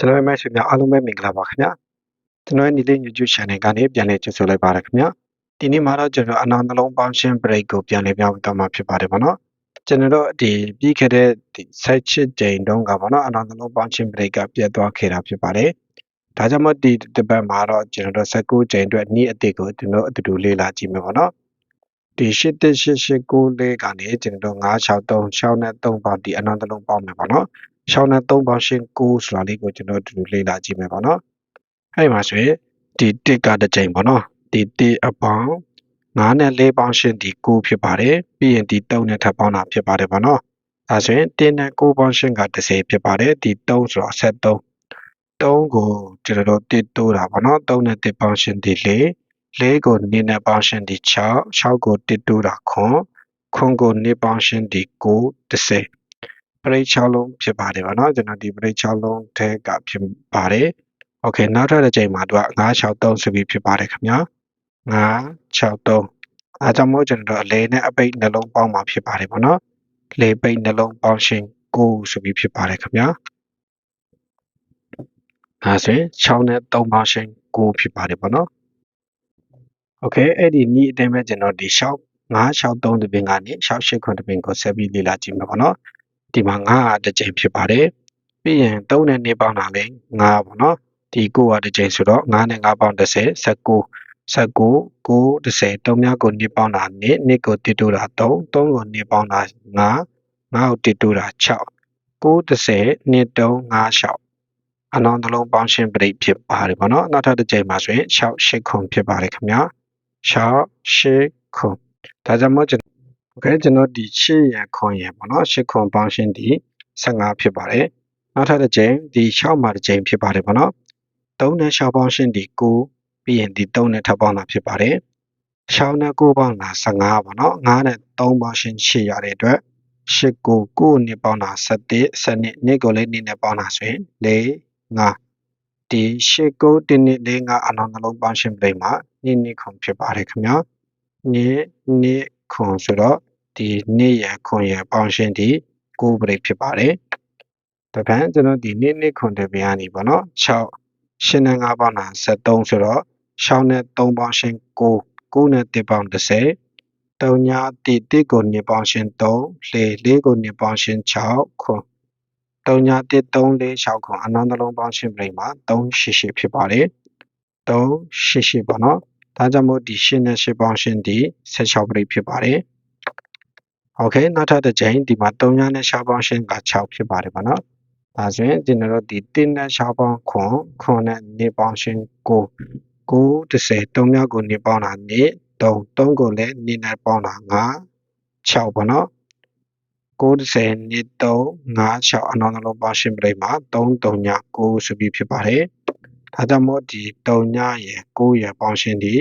ကျွန်တော်ရဲ့မိတ်ဆွေများအားလုံးပဲမင်္ဂလာပါခင်ဗျာကျွန်တော်ရဲ့ညီလေး YouTube channel ကနေပြန်လည်ကြိုဆိုလိုက်ပါရခင်ဗျာဒီနေ့မှာတော့ကျွန်တော်အနာနှလုံးပေါင်းရှင်း break ကိုပြန်လည်ပြောင်းသွားမှာဖြစ်ပါတယ်ဗောနော်ကျွန်တော်တို့ဒီပြီးခဲ့တဲ့ဒီဆက်ချစ်ကြိမ်တုန်းကဗောနော်အနာနှလုံးပေါင်းရှင်း break ကပြတ်သွားခဲ့တာဖြစ်ပါတယ်ဒါကြောင့်မို့ဒီတစ်ပတ်မှာတော့ကျွန်တော်တို့19ကြိမ်အတွက်နေ့အသစ်ကိုကျွန်တော်အတူတူလေ့လာကြည့်မယ်ဗောနော်ဒီ8889လေးကနေကျွန်တော်963 6နဲ့3ပေါင်းဒီအနာနှလုံးပေါင်းမယ်ဗောနော် 6နဲ့3ပေါင်းရှင်း9ဆိုတာလေးကိုကျွန်တော်တို့လေ့လာကြည့်မယ်ပေါ့နော်အဲ့ဒီမှာဆိုရင်ဒီ1ကတစ်ကြိမ်ပေါ့နော်ဒီ1အပေါင်း9နဲ့4ပေါင်းရှင်းဒီ9ဖြစ်ပါတယ်ပြီးရင်ဒီ3နဲ့ထပ်ပေါင်းတာဖြစ်ပါတယ်ပေါ့နော်ဒါဆိုရင်1နဲ့9ပေါင်းရှင်းက30ဖြစ်ပါတယ်ဒီ3ဆိုတော့73 3ကိုကျွန်တော်တို့1တိုးတာပေါ့နော်3နဲ့1ပေါင်းရှင်းဒီ4 4ကို2နဲ့ပေါင်းရှင်းဒီ6 6ကို1တိုးတာခွန်ခွန်ကို2ပေါင်းရှင်းဒီ9 30 ပရိတ်6လုံးဖြစ်ပါတယ်ဗောနော်ကျွန်တော်ဒီပရိတ်6လုံးထဲကဖြစ်ပါတယ်โอเคနောက်ထပ်တစ်ချိန်မှာသူက963ဆိုပြီးဖြစ်ပါတယ်ခင်ဗျာ963အားကြောင့်မို့ကျွန်တော်အလဲနဲ့အပိတ်နှလုံးပေါင်းမှာဖြစ်ပါတယ်ဗောနော်လေပိတ်နှလုံးပေါင်းရှင်9ဆိုပြီးဖြစ်ပါတယ်ခင်ဗျာဒါဆိုရင်6နဲ့3ပေါင်းရှင်9ဖြစ်ပါတယ်ဗောနော်โอเคအဲ့ဒီနီးအတိုင်းပဲကျွန်တော်ဒီ6 963တပင်ကနေ68ခွန်တပင်ကိုဆက်ပြီးလေ့လာကြည့်မှာပေါ့နော် ဒီမှာ9ကတစ်ကြိမ်ဖြစ်ပါတယ်ပြီးရင်3နဲ့2ပေါင်းတာလဲ9ပေါ့နော်ဒီ9ကတစ်ကြိမ်ဆိုတော့9နဲ့9ပေါင်း30 19 19 9 30 3များကို2ပေါင်းတာ2 2ကို1တိုးတာ3 3ကို2ပေါင်းတာ5 5ကို1တိုးတာ6 9 30 2 3 5 6အနောင်နှလုံးပေါင်းရှင်းပရိတ်ဖြစ်ပါတယ်ပေါ့နော်နောက်ထပ်တစ်ကြိမ်မှာဆိုရင်6 8ခုဖြစ်ပါတယ်ခင်ဗျာ6 8ခုဒါကြောင့်မို့ကျွန် Okay ကျွန်တော်ဒီ6ရန်ခွန်ရန်ပေါ့နော်6ခွန်ပေါင်းရှင်ဒီ15ဖြစ်ပါတယ်နောက်ထပ်တစ်ကြိမ်ဒီ6မှာတစ်ကြိမ်ဖြစ်ပါတယ်ပေါ့နော်3နဲ့6ပေါင်းရှင်ဒီ9ပြီးရင်ဒီ3နဲ့ထပ်ပေါင်းတာဖြစ်ပါတယ်6နဲ့9ပေါင်းတာ15ပေါ့နော်9နဲ့3ပေါင်းရှင်8ရတဲ့အတွက်8ကို9နဲ့ပေါင်းတာ17 12နေ့ကိုလည်းနေ့နဲ့ပေါင်းတာဆိုရင်4 5ဒီ8ကို1နဲ့4 5အနောက်နှလုံးပေါင်းရှင်ပြိမှာနေ့နေ့ခွန်ဖြစ်ပါတယ်ခင်ဗျာနေ့နေ့ခွန်ဆိုတော့ ဒီ2ရခွန်ရပေါင်းရှင်းဒီ9ပြိဖြစ်ပါတယ်တပန်းကျွန်တော်ဒီ2နှစ်ခွန်တပြန်နေပေါ့နော်6 8နဲ့5ပေါင်းတာ73ဆိုတော့6နဲ့3ပေါင်းရှင်း9 9နဲ့1ပေါင်း30 3ညာတိတိကို2ပေါင်းရှင်း3 4 4ကို2ပေါင်းရှင်း6ခွန်3ညာ1 3 4 6ခွန်အနောက်နှလုံးပေါင်းရှင်းပြိမှာ388ဖြစ်ပါတယ်388ပေါ့နော်ဒါကြောင့်မို့ဒီ8နဲ့8ပေါင်းရှင်းဒီ16ပြိဖြစ်ပါတယ် โอเคနောက်ထပ်တစ်ချိန်ဒီမှာ3ညာနဲ့6ပေါင်းရှင်းက6ဖြစ်ပါတယ်ပေါ့နော်ဒါဆိုရင်ကျွန်တော်တို့ဒီ1နဲ့6ပေါင်းခွန်ခွန်နဲ့2ပေါင်းရှင်း9 9 30 3မြောက်ကို2ပေါင်းတာ2 3 3ကိုလည်း2နဲ့ပေါင်းတာ5 6ပေါ့နော်90နှစ်3 5 6အနောက်နှလုံးပေါင်းရှင်းပြိမှာ3 3ည9ဆိုပြီးဖြစ်ပါတယ်။ဒါကြောင့်မို့ဒီ3ညရယ်9ရယ်ပေါင်းရှင်းဒီ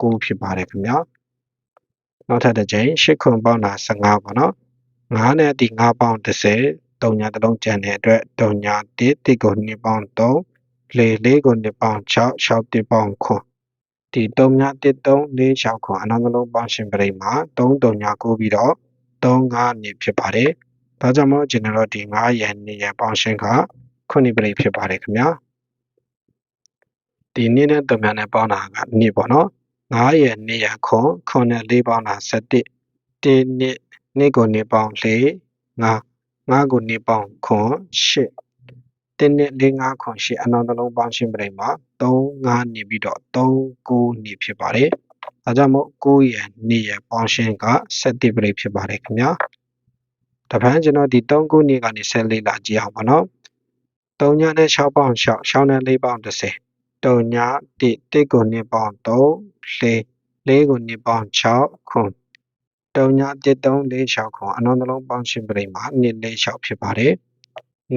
9ဖြစ်ပါတယ်ခင်ဗျာ။ နောက်ထပ်တစ်ချိန်8ခွန်ပေါင်းတာ15ပေါ့နော်။9နဲ့ဒီ9ပေါင်း30 3ညတစ်လုံးကျန်တဲ့အတွက်3ည1တိကို2ပေါင်း3လေလေးကို2ပေါင်း6 6တိပေါင်းခွန်ဒီ3ည1 3 4 6ခွန်အနောက်နှလုံးပေါင်းရှင်းပြိမှာ3 3ည9ပြီးတော့35နေဖြစ်ပါတယ်။ဒါကြောင့်မို့ကျွန်တော်တို့ဒီ9ရန်နေရပေါင်းရှင်းကခုနှစ်ပြိဖြစ်ပါတယ်ခင်ဗျာ။ဒီနေ့နဲ့တမန်နဲ့ပေါင်းတာကနေ့ပေါ့နော်။ 9ရန်နေရခွန်ခွန်နဲ့4ပေါင်းတာ7ဒီနေ့နေ့ကိုနေ့ပေါင်း4 9 9ကိုနေ့ပေါင်းခွန်8တင်းနဲ့၄၅ခွန်8အနောက်နှလုံးပေါင်းရှင်းပြိမှာ3 5နေပြီးတော့3 9နေဖြစ်ပါတယ်။ဒါကြောင့်မို့9ရယ်2ရယ်ပေါင်းရှင်းက7ပြိဖြစ်ပါတယ်ခင်ဗျာတပန်းကျွန်တော်ဒီ3ခုနေကနေဆက်လေးလာကြည့်အောင်ပါနော်3ညနဲ့6ပေါင်း6 6နဲ့4ပေါင်း30 3ည1 1ကို2ပေါင်း3 4 4ကို2ပေါင်း6ခွန်3ည1 3 4 6ခွန်အနောက်နှလုံးပေါင်းရှင်းပြိမှာ2 4 6ဖြစ်ပါတယ်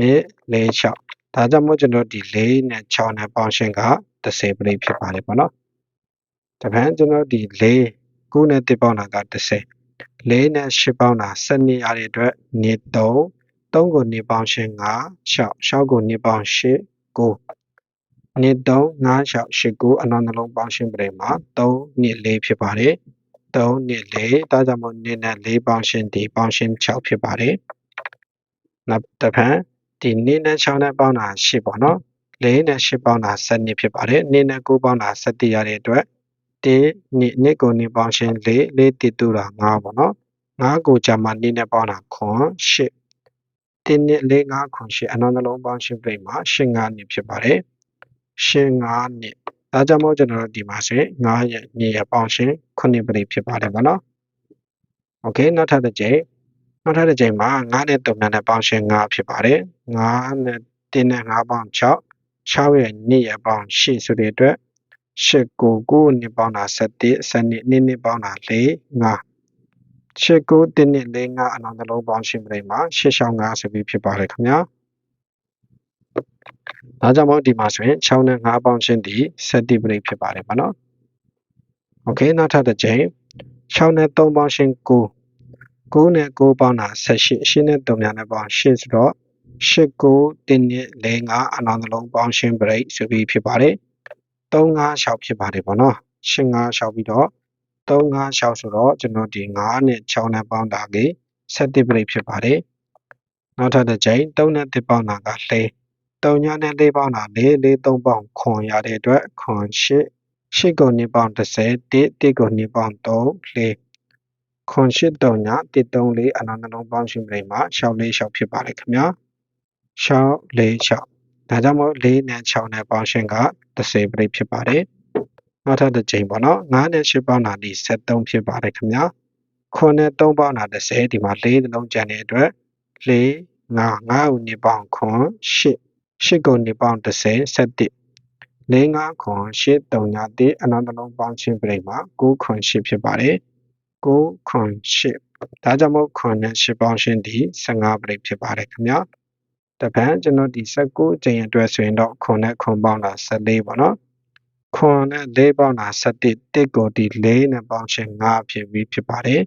2 4 6ဒါကြောင့်မို့ကျွန်တော်ဒီ4နဲ့6နဲ့ပေါင်းရှင်းက30ပြိဖြစ်ပါတယ်ပေါ့နော်တပန်းကျွန်တော်ဒီ၄9နဲ့1ပေါင်းတာက30 4နဲ့8ပေါင်းတာ12ရတဲ့အတွက်နေ3 3ကိုနေပေါင်းရှင်း9 6 6ကိုနေပေါင်း8 9 နေ3 9 6 8 9အနောက်နှလုံးပေါင်းရှင်းပြိမှာ3နေ4ဖြစ်ပါတယ်3နေ4ဒါကြောင့်မို့နေနဲ့4ပေါင်းရှင်းဒီပေါင်းရှင်း6ဖြစ်ပါတယ်နောက်တစ်ဖန်ဒီနေနဲ့6နဲ့ပေါင်းတာ8ပေါ့နော်၄နဲ့၈ပေါင်းတာ7ဖြစ်ပါတယ်2နဲ့9ပေါင်းတာ7ရတဲ့အတွက်1နှစ်နှစ်ကိုနှစ်ပေါင်းရှင်း4 4တိတူတာ9ပေါ့နော်9ကိုကြာမှ2နဲ့ပေါင်းတာခွန်8တင်းနှစ်၄5ခွန်8အနောက်နှလုံးပေါင်းရှင်းပြိမှာ8 5နှစ်ဖြစ်ပါတယ် 8 5နှစ်ဒါကြောင့်မို့ကျွန်တော်တို့ဒီမှာဆိုရင်9ရဲ့2ရဲ့ပေါင်းရှင်း9ပြိဖြစ်ပါတယ်ဗောနော်โอเคနောက်ထပ်တစ်ကြိမ်နောက်ထပ်တစ်ကြိမ်မှာ9နဲ့3နဲ့ပေါင်းရှင်း9ဖြစ်ပါတယ်9နဲ့1နဲ့5ပေါင်း6 6ရဲ့2ရဲ့ပေါင်း8ဆိုတဲ့အတွက်8ကို9နှစ်ပေါင်းတာ7 7နှစ်2နှစ်ပေါင်းတာ4 5 8ကို1နှစ်4 5အနောက်နှလုံးပေါင်းရှင်းပြိမှာ8ရှောင်း5ဆိုပြီးဖြစ်ပါတယ်ခင်ဗျာ ။ဒါကြောင့်မို့ဒီမှာဆိုရင်6နဲ့5ပေါင်းချင်းဒီဆက်တိပရိဖြစ်ပါတယ်ပေါ့နော်။ Okay နောက်ထပ်တစ်ချိန်6နဲ့3ပေါင်းချင်း9 9နဲ့9ပေါင်းတာ18 18နဲ့3များနဲ့ပေါင်း8ဆိုတော့89တင်းနဲ့၄5အနောင်သလုံးပေါင်းရှင်း break ဆိုပြီးဖြစ်ပါတယ်35 6ဖြစ်ပါတယ်ပေါ့နော်85 6ပြီးတော့35 6ဆိုတော့ကျွန်တော်ဒီ9နဲ့6နဲ့ပေါင်းတာက7 break ဖြစ်ပါတယ်နောက်ထပ်တစ်ချိန်3နဲ့1ပေါင်းတာကလှဲ 3ညနဲ့4ပေါင်းတာ4 4 3ပေါင်းခွန်ရတဲ့အတွက်ခွန်8 8ကို2ပေါင်း30 1 1ကို2ပေါင်း3 4ခွန်8တုံည134အနာနှလုံးပေါင်းရှင်းပြိမှာ6 4 6ဖြစ်ပါတယ်ခင်ဗျာ6 4 6ဒါကြောင့်မို့4နဲ့6နဲ့ပေါင်းရှင်းက30ပြိဖြစ်ပါတယ်နောက်ထပ်တစ်ချိန်ပေါ့နော်9နဲ့8ပေါင်းတာဒီ73ဖြစ်ပါတယ်ခင်ဗျာခွန်နဲ့3ပေါင်းတာ30ဒီမှာ4လုံးကျန်တဲ့အတွက်4 9 9ကို2ပေါင်းခွန်8 8ကို2ပေါင်း30 7 4 5ခွန်8 3ညတိအနောက်တစ်လုံးပေါင်းချင်းပြိမှာ9ခွန်8ဖြစ်ပါတယ်9ခွန်8ဒါကြောင့်မို့ခွန်နဲ့8ပေါင်းရှင်းဒီ15ပြိဖြစ်ပါတယ်ခင်ဗျာတပံကျွန်တော်ဒီ19ကျင်းအတွက်ဆိုရင်တော့ခွန်နဲ့ခွန်ပေါင်းတာ14ပေါ့နော်ခွန်နဲ့4ပေါင်းတာ17တစ်ကိုဒီ4နဲ့ပေါင်းရှင်း5ဖြစ်ပြီးဖြစ်ပါတယ်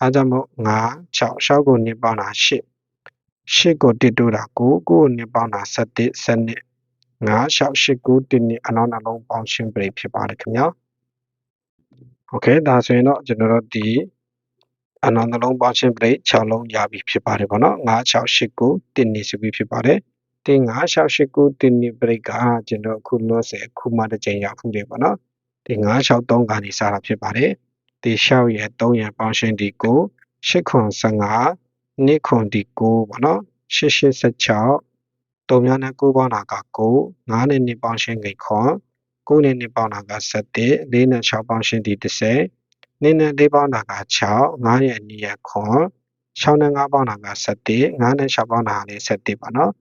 အဲကြောင့်မို့5 6 6ကို2ပေါင်းတာ8 8ကို1တိုးတာ9 9ကို2ပေါင်းတာ17 7 9 6 8 9 1နှစ်အနောက်နှလုံးပေါင်းရှင်းပြဖြစ်ပါတယ်ခင်ဗျာโอเคဒါဆိုရင်တော့ကျွန်တော်တို့ဒီအနောက်နှလုံးပေါင်းရှင်းပြ6လုံးရပြီဖြစ်ပါတယ်ဗောနော်9 6 8 9 1နှစ်ဆိုပြီးဖြစ်ပါတယ်တင်9 6 8 9 1နှစ်ပြကကျွန်တော်အခုလို့ဆယ်အခုမှတစ်ချိန်ရောက်ခုတယ်ဗောနော်ဒီ9 6 3ကနေစတာဖြစ်ပါတယ်ဒီ6ရဲ့3ရဲ့ပေါင်းရှင်းဒီ9 8ခွန်15 နှစ်ခွန်ဒီ9ဗောနော်8 8 16တုံများနဲ့9ပေါင်းတာက9 9နဲ့2ပေါင်းရှင်းကိခွန်9နဲ့2ပေါင်းတာက7 4နဲ့6ပေါင်းရှင်းဒီ30 2နဲ့4ပေါင်းတာက6 9ရဲ့2ရဲ့ခွန်6နဲ့5ပေါင်းတာက7 9နဲ့6ပေါင်းတာကလည်း7ပါနော်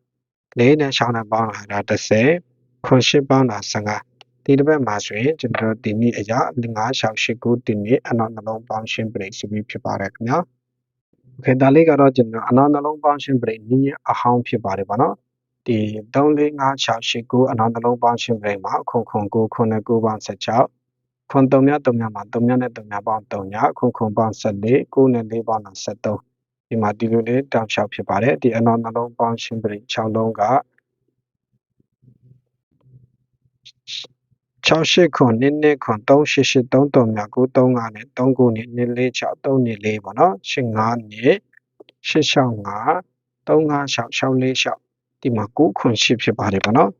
4နဲ့6နဲ့ပေါင်းတာက30ခွန်8ပေါင်းတာ15ဒီတစ်ပတ်မှာဆိုရင်ကျွန်တော်ဒီနေ့အရာ9 6 8 9တင်နေအနောက်နှလုံးပေါင်းရှင်းပြိဆိုပြီးဖြစ်ပါတယ်ခင်ဗျာ။ ခေတ္တလေးကတော့ကျွန်တော်အနောက်နှလုံးပေါင်းရှင်းပြိနည်းအဟောင်းဖြစ်ပါတယ်ဗောနော်။ဒီ3 4 5 6 8 9အနောက်နှလုံးပေါင်းရှင်းပြိမှာခွန်ခွန်9ခွန်နဲ့9ပေါင်း16ခွန်3မြ3မြမှာ3မြနဲ့3မြပေါင်း3ညခွန်ခွန်ပေါင်း14 9နဲ့4ပေါင်း73ဒီမှာဒီလိုလေးတောင်လျှောက်ဖြစ်ပါတယ်ဒီအနောက်နှလုံးပေါင်းရှင်းပြိ6လုံးက 68ခွန်နည်းနည်းခွန်388 33မြ935နဲ့39နဲ့246 344ပေါ့နော်85နဲ့865 356 646ဒီမှာ9ခွန်8ဖြစ်ပါတယ်ပေါ့နော်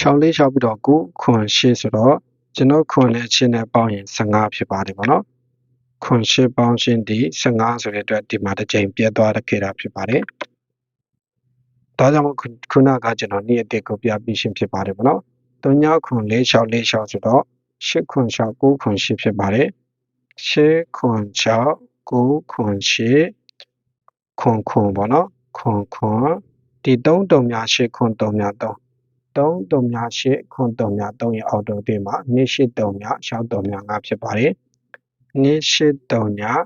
6လေး6ပြီးတော့9ခွန်8ဆိုတော့ကျွန်တော်ခွန်နဲ့ချင်းနဲ့ပေါင်းရင်15ဖြစ်ပါတယ်ပေါ့နော်ခွန်8ပေါင်းရှင်းဒီ15ဆိုတဲ့အတွက်ဒီမှာတစ်ချိန်ပြတ်သွားခဲ့တာဖြစ်ပါတယ်ဒါကြောင့်မို့ခုနကကျွန်တော်နေ့အတစ်ကိုပြပြီးရှင်းဖြစ်ပါတယ်ပေါ့နော် 394646ဆိုတော့896998ဖြစ်ပါတယ်896998ခွန်ခွန်ပေါ့နော်ခွန်ခွန်ဒီ3တုံများရှိခွန်တုံများ3 3တုံများရှိခွန်တုံများ3ရဲ့အော်တိုတင်မှာနေ့ရှိတုံများ6တုံများ5ဖြစ်ပါတယ်နေ့ရှိတုံများ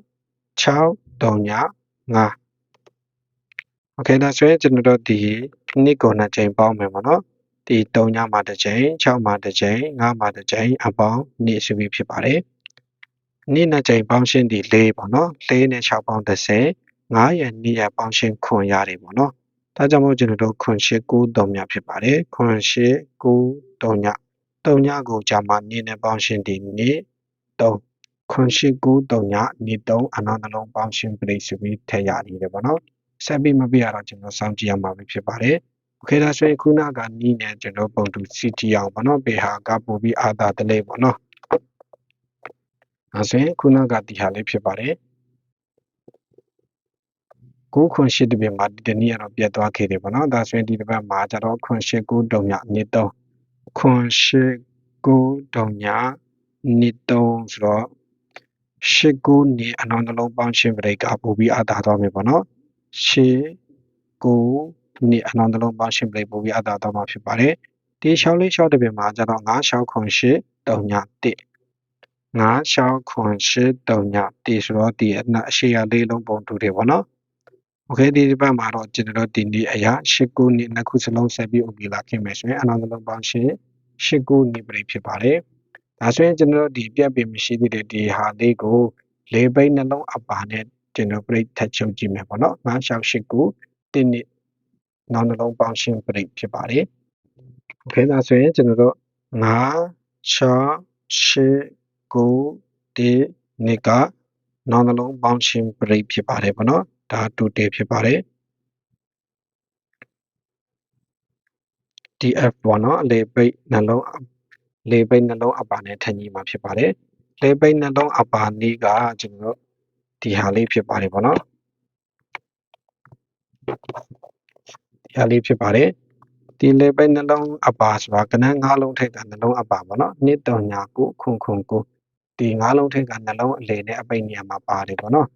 6တုံများ5 Okay ဒါဆိုရင်ကျွန်တော်တို့ဒီနှစ်ကိုနှစ်ချိန်ပေါင်းမယ်ပေါ့နော် ဒီ3ညမှာတစ်ချိန်6မှာတစ်ချိန်5မှာတစ်ချိန်အပေါင်းနှစ်ဆိုပြီးဖြစ်ပါတယ်နှစ်နှစ်ချိန်ပေါင်းရှင်းဒီ4ပေါ့နော်4နဲ့6ပေါင်း30 9ရဲ့2ရဲ့ပေါင်းရှင်းခွန်ရတယ်ပေါ့နော်ဒါကြောင့်မို့ကျွန်တော်တို့ခွန်ရှိ9 3ညဖြစ်ပါတယ်ခွန်ရှိ9 3ည3ညကိုကြာမှ2နဲ့ပေါင်းရှင်းဒီနေ့3ခွန်ရှိ9 3ညနေ့3အနောက်နှလုံးပေါင်းရှင်းပြိဆိုပြီးထည့်ရနေတယ်ပေါ့နော်ဆက်ပြီးမပြရတော့ကျွန်တော်စောင့်ကြည့်ရမှာပဲဖြစ်ပါတယ် ခဲဒါဆိုရင်ခုနကနီးနေကျွန်တော်ပုံတူ CT အောင်ပေါ့နော်ဘေဟာကပို့ပြီးအာသာတလဲပေါ့နော်အဲဆိုရင်ခုနကဒီဟာလေးဖြစ်ပါတယ်ကိုခွန်ရှိတပင်မှာဒီတနည်းကတော့ပြတ်သွားခဲ့တယ်ပေါ့နော်ဒါဆိုရင်ဒီတစ်ပတ်မှာကျွန်တော်ခွန်ရှိကိုတုံညနေတော့ခွန်ရှိကိုတုံညနေတော့ဆိုတော့ရှိကိုနေအနောင်နှလုံးပေါင်းခြင်းပြိကပို့ပြီးအာသာသွားမယ်ပေါ့နော်ရှိကို ကိုနေအနောက်နှလုံးပေါင်းခြင်းပရိပို့ပြီးအာသာသွားမှာဖြစ်ပါတယ်ဒီရှောင်းလေးရှောင်းတဲ့ပြင်မှာကျတော့9ရှောင်းခွန်ရှိတုံည1 9ရှောင်းခွန်ရှိတုံည1ဆိုတော့ဒီအနအရှိရလေးလုံးပုံတူတယ်ပေါ့နော်โอเคဒီဒီဘက်မှာတော့ကျွန်တော်တို့ဒီနေ့အရာရှစ်ကိုနှစ်နှစ်ခုစလုံးဆက်ပြီးဥပ္ပလာခင်မယ်ဆိုရင်အနောက်နှလုံးပေါင်းခြင်းရှစ်ကိုနှစ်ပရိဖြစ်ပါတယ်ဒါဆိုရင်ကျွန်တော်တို့ဒီပြက်ပင်မရှိသေးတဲ့ဒီဟာလေးကိုလေးပိတ်နှလုံးအပါနဲ့ကျွန်တော်ပြိထက်ချုပ်ကြည့်မယ်ပေါ့နော်။9ရှောက်8ကိုတင်းနှစ် နောက်နှလုံးပေါင်းရှင်းပြိဖြစ်ပါတယ်။ Okay ဒါဆိုရင်ကျွန်တော်တို့9ရှောက်8ကိုတင်းနှစ်ကနောက်နှလုံးပေါင်းရှင်းပြိဖြစ်ပါတယ်ပေါ့နော်။ဒါတူတေဖြစ်ပါတယ်။ DF ပေါ့နော်အလေပိတ်နှလုံးလေပိတ်နှလုံးအပါနဲ့ထပ်ညီမှာဖြစ်ပါတယ်လေပိတ်နှလုံးအပါနည်းကကျွန်တော်တို့ဒီဟာလေးဖြစ်ပါတယ်ပေါ့နော် ဒီဟာလေးဖြစ်ပါတယ်ဒီလေပိတ်နှလုံးအပါဆိုတာကနန်း၅လုံးထိပ်ကနှလုံးအပါပေါ့နော်နှစ်တော်ညာကိုခုန်ခုန်ကိုဒီ၅လုံးထိပ်ကနှလုံးအလေနဲ့အပိတ်နေရာမှာပါတယ်ပေါ့နော်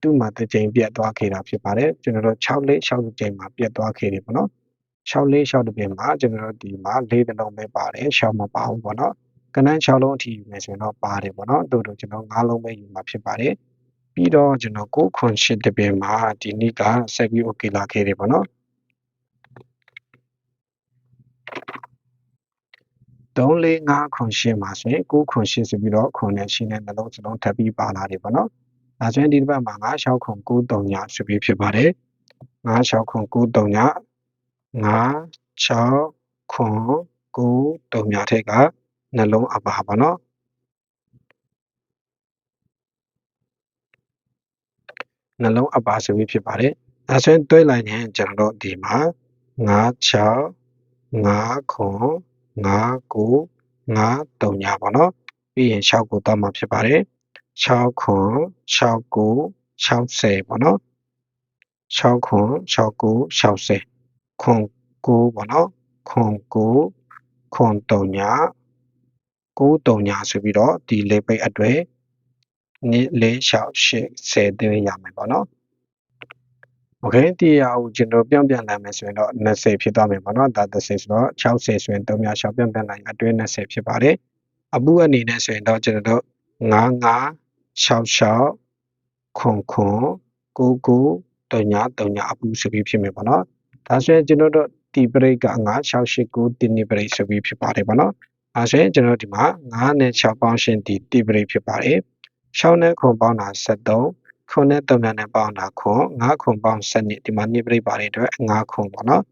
သူ့မှာတစ်ကြိမ်ပြတ်သွားခဲ့တာဖြစ်ပါတယ်ကျွန်တော်တို့6လေး6ကြိမ်မှာပြတ်သွားခဲ့တယ်ပေါ့နော်6လေး6တပြင်မှာကျွန်တော်တို့ဒီမှာ၄တလုံးပဲပါတယ်ရှောင်းမပါဘူးပေါ့နော်ကနန်း6လုံးအထိယူမယ်ဆိုရင်တော့ပါတယ်ပေါ့နော်တို့တို့ကျွန်တော်9လုံးပဲယူမှာဖြစ်ပါတယ်ပြီးတော့ကျွန်တော်9ခွန်8တပြင်မှာဒီနေ့ကဆက်ပြီး okay လာခဲ့တယ်ပေါ့နော် 3 4 5ခွန်8မှာဆိုရင်9ခွန်8ဆိုပြီးတော့ခွန်နဲ့ရှင်းတဲ့နှလုံးစလုံးထပ်ပြီးပါလာတယ်ပေါ့နော်ဒါဆိုရင်ဒီတစ်ပတ်မှာ9 6ခွန်9 3ညဆိုပြီးဖြစ်ပါတယ်9 6ခွန်9 3ည9 6ခွန်9 3ညထက်ကနှလုံးအပါပါနော်နှလုံးအပါဆိုပြီးဖြစ်ပါတယ်ဒါဆိုရင်တွဲလိုက်ရင်ကျွန်တော်တို့ဒီမှာ9 6 9ခွန်9 9 9 3ညပါနော်ပြီးရင်6ကိုတောက်မှာဖြစ်ပါတယ်6ခွန်6 9 60ပေါ့နော်6ခွန်6 9 60ခွန်9ပေါ့နော်ခွန်9ခွန်3ည9 3ညဆိုပြီးတော့ဒီလေးပိတ်အတွေ့နေ့လေး6 8 10သွင်းရမယ်ပေါ့နော် โอเคဒီရအောင်ကျွန်တော်ပြောင်းပြန်နိုင်မယ်ဆိုရင်တော့20ဖြစ်သွားမယ်ပေါ့နော်ဒါ30ဆိုတော့60ဆိုရင်3များ6ပြောင်းပြန်နိုင်အတွင်း20ဖြစ်ပါတယ်အပူအနေနဲ့ဆိုရင်တော့ကျွန်တော်တို့99 66ခွန်ခွန်99တညာတညာအပူဆိုပြီးဖြစ်မယ်ပေါ့နော်ဒါဆိုရင်ကျွန်တော်တို့ဒီပရိတ်က9689တင်းနေပရိတ်ဆိုပြီးဖြစ်ပါတယ်ပေါ့နော်အဲဆိုရင်ကျွန်တော်ဒီမှာ9နဲ့6ပေါင်းရှင်းဒီတိပရိတ်ဖြစ်ပါတယ်6နဲ့ခွန်ပေါင်းတာ73 ခွန်နဲ့3နဲ့ပေါင်းတာခွန်9ခွန်ပေါင်း7ဒီမှာနိပရိတ်ပါတယ်အတွက်9ခွန်ပေါ့နော်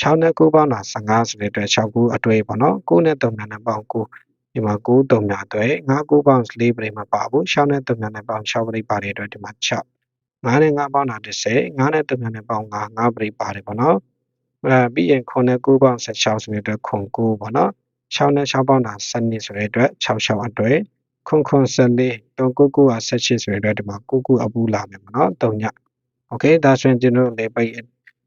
6နဲ့9ပေါင်းတာ15ဆိုတဲ့အတွက်6ခုအတွေ့ပေါ့နော်9နဲ့3နဲ့ပေါင်း9ဒီမှာ9 3များအတွက်9 9ပေါင်း4ပရိတ်မပါဘူး6နဲ့3နဲ့ပေါင်း6ပရိတ်ပါတယ်အတွက်ဒီမှာ6 9နဲ့9ပေါင်းတာ30 9နဲ့3နဲ့ပေါင်း9 9ပရိတ်ပါတယ်ပေါ့နော်အဲပြီးရင်9နဲ့9ပေါင်း16ဆိုတဲ့အတွက်ခွန်9ပေါ့နော်6နဲ့6ပေါင်းတာ7ဆိုတဲ့အတွက်6 6အတွက် ခွန်ခွန်14 399က18ဆိုတဲ့အတွက်ဒီမှာ99အပူလာမယ်ပေါ့နော်3ညโอเคဒါဆိုရင်ကျွန်တော်လေးပိတ်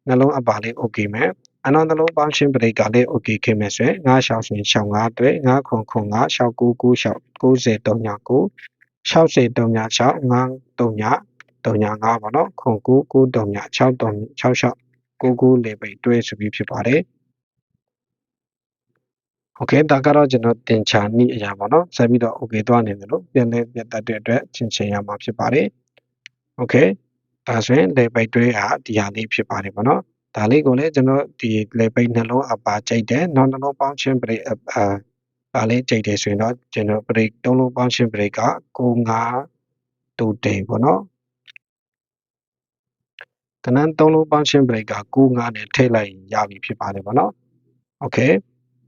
နှလုံးအပါလေး okay မယ်အနောက်နှလုံးပေါင်းရှင်းပရိတ်ကလည်း okay ခင်မယ်ဆိုရင်9ရှောင်းဆိုရင်ရှောင်း9အတွက်9ခွန်ခွန်9ရှောင်း9 9ရှောင်း90 3ည9 60 3ည6 9 3ည3ည5ပေါ့နော်ခွန်9 9 3ည6 3 6ရှောင်း9 9လေးပိတ်တွဲဆိုပြီးဖြစ်ပါတယ် okay ဒါကတော့ကျွန်တော်သင်ချာနည်းအရာပေါ့နော်ဆက်ပြီးတော့ okay သွားနေတယ်လို့ပြန်လဲပြတ်တက်တဲ့အတွက်ချင်းချင်းရမှာဖြစ်ပါတယ် okay ဒါဆိုရင်လေပိတ်တွဲဟာဒီဟာလေးဖြစ်ပါတယ်ပေါ့နော်ဒါလေးကိုလည်းကျွန်တော်ဒီလေပိတ်နှလုံးအပါကြိုက်တယ်နောက်နှလုံးပေါင်းခြင်းပရိအာဒါလေးကြိုက်တယ်ဆိုရင်တော့ကျွန်တော်ပရိသုံးလုံးပေါင်းခြင်းပရိက95တူတိန်ပေါ့နော်တနန်းသုံးလုံးပေါင်းခြင်းပရိက95နဲ့ထည့်လိုက်ရပြီဖြစ်ပါတယ်ပေါ့နော် okay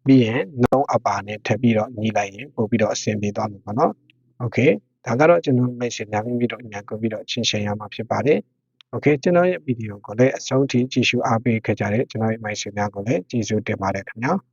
ပြီးရင်နောက်အပါနဲ့ထပ်ပြီးတော့ညီလိုက်ရင်ပို့ပြီးတော့အဆင်ပြေသွားမှာပေါ့နော်โอเคဒါကတော့ကျွန်တော် message ညာပြီးတော့ညာကိုပြီးတော့ချင်းရှင်းရမှာဖြစ်ပါတယ် Okay ကျွန်တော်ရဲ့ဗီဒီယိုကိုလည်းအဆုံးထိကြည့်ရှုအားပေးခဲ့ကြတဲ့ကျွန်တော်ရဲ့မိုက်ဆွေများကိုလည်းကျေးဇူးတင်ပါတယ်ခင်ဗျာ။